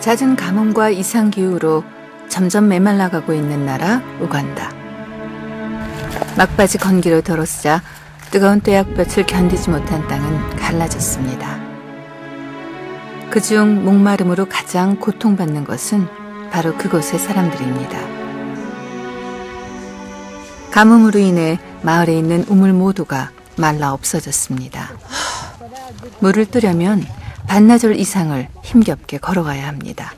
잦은 가뭄과 이상 기후로 점점 메말라가고 있는 나라 우간다. 막바지 건기로 들어서자 뜨거운 떼약볕을 견디지 못한 땅은 갈라졌습니다. 그중 목마름으로 가장 고통받는 것은 바로 그곳의 사람들입니다. 가뭄으로 인해 마을에 있는 우물 모두가 말라 없어졌습니다. 물을 뜨려면 반나절 이상을 힘겹게 걸어가야 합니다.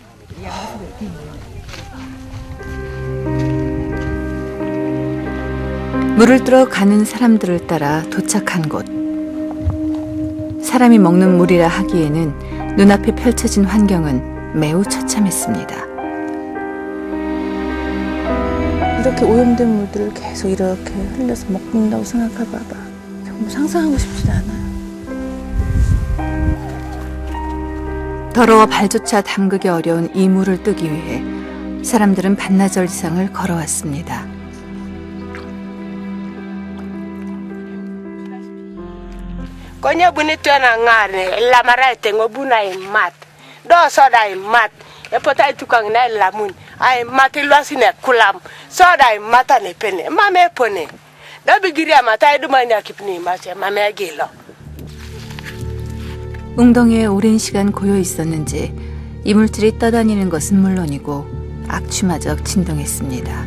물을 뜨러 가는 사람들을 따라 도착한 곳. 사람이 먹는 물이라 하기에는 눈앞에 펼쳐진 환경은 매우 처참했습니다. 이렇게 오염된 물들을 계속 이렇게 흘려서 먹는다고 생각해봐봐. 정말 상상하고 싶지도 않아요. 더러워 발조차 담그기 어려운 이 물을 뜨기 위해 사람들은 반나절 이상을 걸어왔습니다. soda i mat e pota i tukang na lamun ai mat lwasi ne kulam soda i mata ne pene mame pone da bigiri amata i duma ni akipni mase mame gilo 웅덩이에 오랜 시간 고여 있었는지 이물질이 떠다니는 것은 물론이고 악취마저 진동했습니다.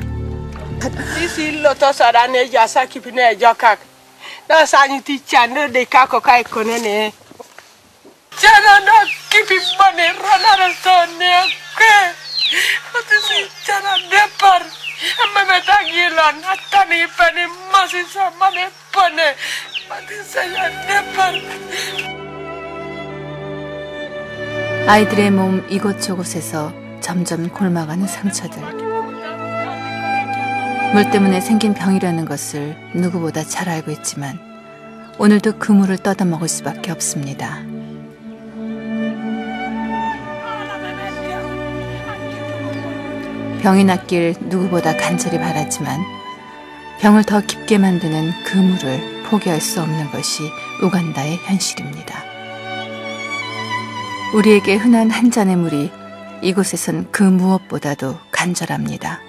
아이들의 몸 이곳저곳에서 점점 골마가는 상처들. 물 때문에 생긴 병이라는 것을 누구보다 잘 알고 있지만 오늘도 그 물을 떠다 먹을 수밖에 없습니다. 병이 낫길 누구보다 간절히 바랐지만 병을 더 깊게 만드는 그 물을 포기할 수 없는 것이 우간다의 현실입니다. 우리에게 흔한 한 잔의 물이 이곳에선 그 무엇보다도 간절합니다.